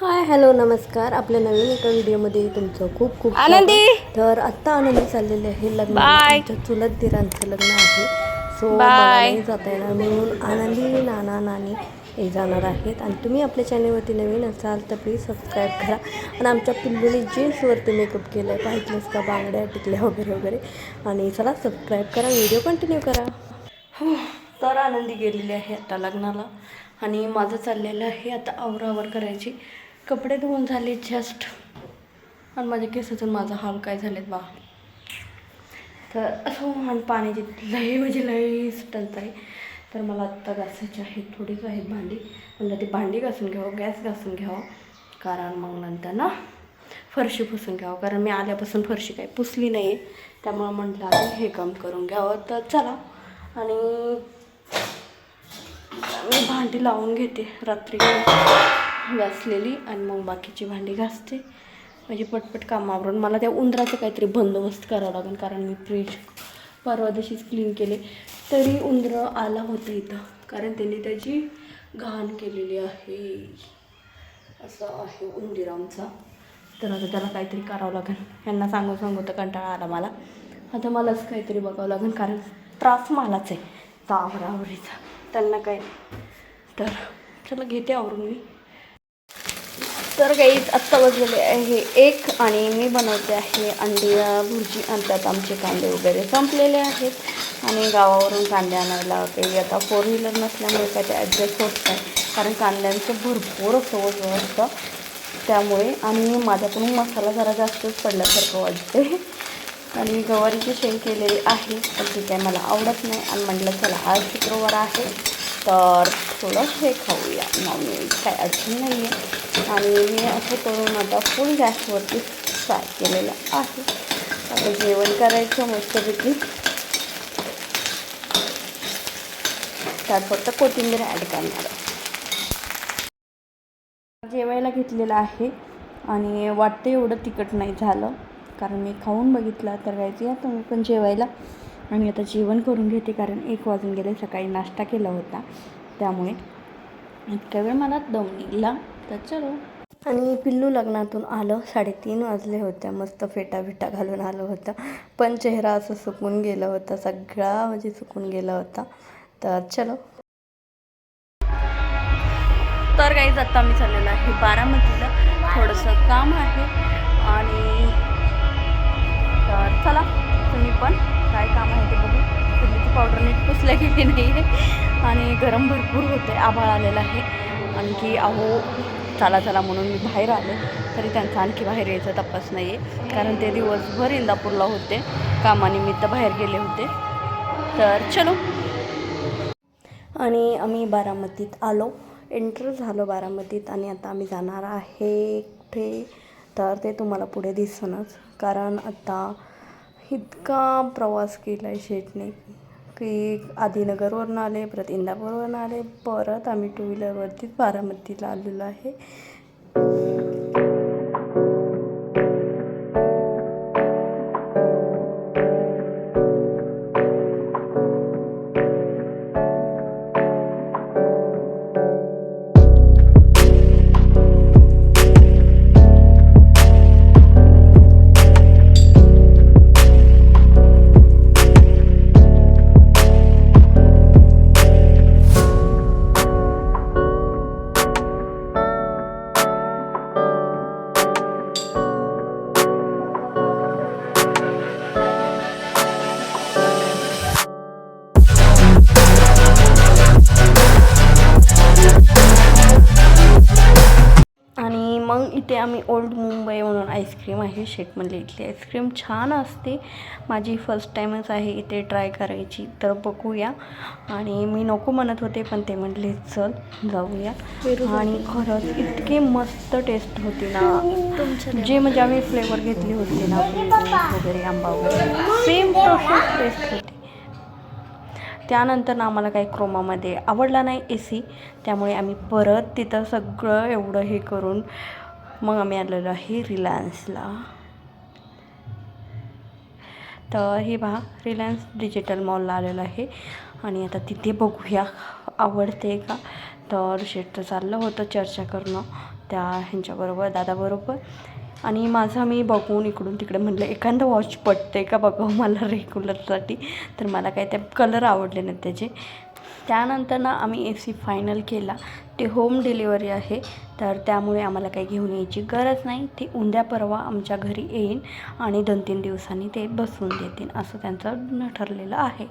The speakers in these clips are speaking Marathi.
हाय हॅलो नमस्कार. आपल्या नवीन एका व्हिडिओमध्ये तुमचं खूप खूप. आनंदी! तर आत्ता आनंदी चाललेले आहे लग्न. आमच्या चुलत दिरांचं लग्न आहे. सो. नाही जाता येणार म्हणून आनंदी नाना नानी हे जाणार आहेत. आणि तुम्ही आपल्या चॅनलवरती नवीन असाल तर प्लीज सबस्क्राईब करा. आणि आमच्या पिल्लूने जीन्सवरती मेकअप केलं आहे पाहिजेच का? बांगड्या टिकल्या वगैरे वगैरे. आणि चला सबस्क्राईब करा. व्हिडिओ कंटिन्यू करा. तर आनंदी गेलेली आहे आता लग्नाला. आणि माझं चाललेलं आहे आता आवरावर करायची. कपडे धुवून झाले जस्ट आणि माझ्या केसातून माझा हाल काय झालेत बा. तर असं आणि पाण्याची लई म्हणजे लई टंचाई आहे तर मला आत्ता घासायची आहेत थोडीच आहेत भांडी. म्हणलं ती भांडी घासून घ्यावं गॅस घासून घ्यावं. कारण मग नंतर ना फरशी पुसून घ्यावं. कारण मी आल्यापासून फरशी काही पुसली नाही आहे त्यामुळं म्हटलं आधी हे काम करून घ्यावं. तर चला. आणि मी भांडी लावून घेते रात्री. घासलेली आणि मग बाकीची भांडी घासते. म्हणजे पटपट कामावरून मला त्या उंदराचं काहीतरी बंदोबस्त करावा लागेल कारण मी फ्रीज परवा दिवशीच क्लीन केले. तरी उंदरं आला होतं इथं कारण त्यांनी त्याची घाण केलेली आहे. असं आहे उंदीर आमचा. तर आता त्याला काहीतरी करावं लागेल. ह्यांना सांगू सांगू तर कंटाळा आला मला. आता मलाच काहीतरी बघावं लागेल कारण त्रास मलाच आहे. तावरावरीचा. त्यांना काय? तर चला घेते आवरून मी. तर काही आत्ता वाजलेले आहे एक आणि मी बनवते आहे अंडी भुर्जी आणि त्यात आमचे कांदे वगैरे संपलेले आहेत. आणि गावावरून कांदे आणायला काही आता फोर व्हीलर नसल्यामुळे काय ते ॲडजस्ट होत नाही. कारण कांद्यांचं भरपूर असं असतं हो त्यामुळे आणि माझ्याकडून मसाला जरा जास्तच पडल्यासारखं वाटते आणि गवारीची शेंग केलेली आहे पण ती काय मला आवडत नाही. आणि म्हटलं चला आज शुक्रवार आहे. तर थोडं हे खाऊया. नॉनव्हेज काय अडचण नाही आहे आणि मी असं करून आता फुल गॅसवरती फ्राय केलेलं आहे. आता जेवण करायचं मस्तपैकी. त्यात फक्त कोथिंबीर ॲड करणार जेवायला घेतलेलं आहे. आणि वाटतं एवढं तिखट नाही झालं. कारण मी खाऊन बघितलं तर काय या तुम्ही पण जेवायला. आणि आता जेवण करून घेते कारण एक वाजून गेले सकाळी नाश्ता केला होता. त्यामुळे इतक्या वेळ मला दम निघला. तर चलो. आणि पिल्लू लग्नातून आलं. साडेतीन वाजले होत्या मस्त फेटा फेटा घालून आलं होतं. पण चेहरा असं सुकून गेला होता. सगळा म्हणजे सुकून गेला होता. तर चलो. तर काही आत्ता मी चाललेलं आहे बारामतीला. थोडंसं काम आहे. आणि पावडर गेली नाही आहे आणि गरम भरपूर होते आभाळ आलेला आहे. आणखी अहो चला चला म्हणून मी बाहेर आले. तरी त्यांचा आणखी बाहेर यायचा तपास नाही आहे कारण ते दिवसभर इंदापूरला होते. कामानिमित्त बाहेर गेले होते. तर चलो. आणि आम्ही बारामतीत आलो. एंटर झालो बारामतीत आणि आता आम्ही जाणार आहे कुठे? तर ते तुम्हाला पुढे दिसणच कारण आता इतका प्रवास केला आहे शेटने की आदिनगरवरून आले परत इंदापूरवरून आले परत आम्ही टू व्हीलरवरतीच बारामतीला आलेलो आहे. इथे आम्ही ओल्ड मुंबई म्हणून आईस्क्रीम आहे शेटमधली इथली आईस्क्रीम छान असते. माझी फर्स्ट टाईमच आहे इथे ट्राय करायची. तर बघूया. आणि मी नको म्हणत होते पण ते म्हटले चल जाऊया. आणि खरंच इतकी मस्त टेस्ट होती ना. जे म्हणजे आम्ही फ्लेवर घेतली होती ना वगैरे आंबा वगैरे सेम तशीच टेस्ट होती. त्यानंतर ना आम्हाला काही क्रोमामध्ये आवडला नाही ए सी त्यामुळे आम्ही परत तिथं सगळं एवढं हे करून मग आम्ही आलेलो आहे रिलायन्सला. तर हे पहा रिलायन्स डिजिटल मॉलला आलेलं आहे. आणि आता तिथे बघूया आवडते का? तर शेटचं चाललं होतं चर्चा करणं त्या ह्यांच्याबरोबर दादाबरोबर. आणि माझं मी बघून इकडून तिकडे म्हटलं एखादं वॉच पटते का बघावं मला रेग्युलरसाठी तर मला काही त्या कलर आवडले नाहीत त्याचे. त्यानंतर ना आम्ही ए सी फायनल केला. ते होम डिलिव्हरी आहे. तर त्यामुळे आम्हाला काही घेऊन यायची गरज नाही. ते उद्या परवा आमच्या घरी येईन आणि दोन तीन दिवसांनी ते बसवून देतील असं त्यांचं ठरलेलं आहे.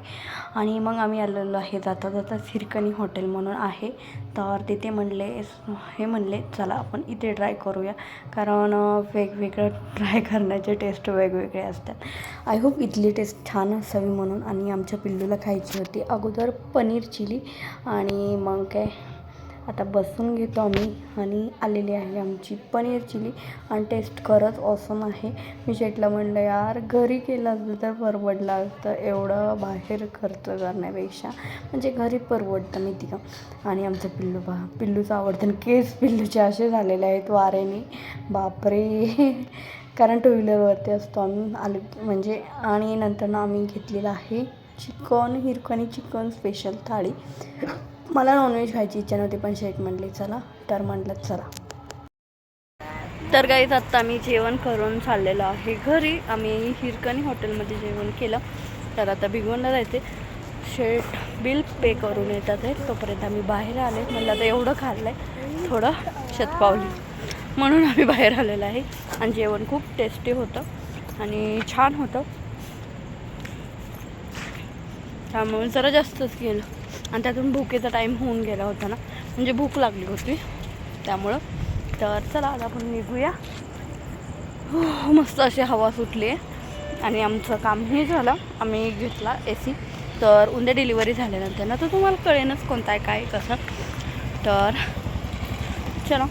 आणि मग आम्ही आलेलो आहे जाता जाता सिरकणी हॉटेल म्हणून आहे. तर तिथे म्हणले हे म्हणले चला आपण इथे ट्राय करूया. कारण वेगवेगळं ट्राय करण्याचे टेस्ट वेगवेगळे असतात. आय होप इथली टेस्ट छान असावी म्हणून. आणि आमच्या पिल्लूला खायची होती अगोदर पनीर चिली. आणि मग काय? आता बसून घेतो आम्ही. आणि आलेली आहे आमची पनीर चिली आणि टेस्ट खरंच ऑसम आहे. मी शेटला म्हणलं यार घरी केलं असतं तर परवडलं असतं. एवढं बाहेर खर्च करण्यापेक्षा. म्हणजे घरी परवडतं मी का? आणि आमचं पिल्लू पहा पिल्लूचं आवडतं आणि केस पिल्लूचे असे झालेले आहेत वारेने. बापरे. कारण टू व्हीलरवरती असतो आम्ही. आले म्हणजे आणि नंतर आम्ही घेतलेलं आहे चिकन हिरकणी चिकन स्पेशल थाळी. मला नॉनव्हेज खायची इच्छा नव्हती पण शेट म्हटली चला. तर म्हटलं चला. तर गाईज आत्ता आम्ही जेवण करून चाललेलो आहे घरी. आम्ही हिरकणी हॉटेलमध्ये जेवण केलं. तर आता भिगवणला जायचे शेट बिल पे करून येतात आहे तोपर्यंत आम्ही बाहेर आले. म्हणलं आता एवढं खाल्लं आहे थोडं शतपावली. म्हणून आम्ही बाहेर आलेलो आहे. आणि जेवण खूप टेस्टी होतं आणि छान होतं. त्यामुळे जरा जास्तच गेलं. आणि त्यातून भुकेचा टाईम होऊन गेला होता ना. म्हणजे भूक लागली होती. त्यामुळं. तर चला आता आपण निघूया. हो, मस्त अशी हवा सुटली आहे. आणि आमचं कामही झालं. आम्ही घेतला ए सी तर उद्या डिलिव्हरी झाल्यानंतर ना तर तुम्हाला कळेनच कोणता आहे काय कसं. तर चला.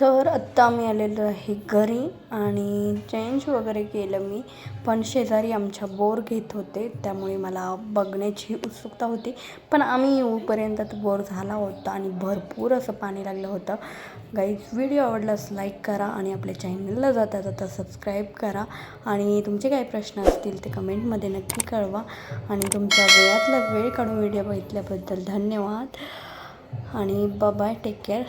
तर आत्ता आम्ही आलेलो आहे घरी आणि चेंज वगैरे केलं मी. पण शेजारी आमच्या बोर घेत होते त्यामुळे मला बघण्याची उत्सुकता होती. पण आम्ही येऊपर्यंत तो बोर झाला होता आणि भरपूर असं पाणी लागलं होतं. गाईज व्हिडिओ आवडलास लाईक करा आणि आपल्या चॅनलला जाता जाता सबस्क्राईब करा. आणि तुमचे काही प्रश्न असतील ते कमेंटमध्ये नक्की कळवा. आणि तुमच्या वेळातला वेळ काढून व्हिडिओ बघितल्याबद्दल धन्यवाद. आणि बाय टेक केअर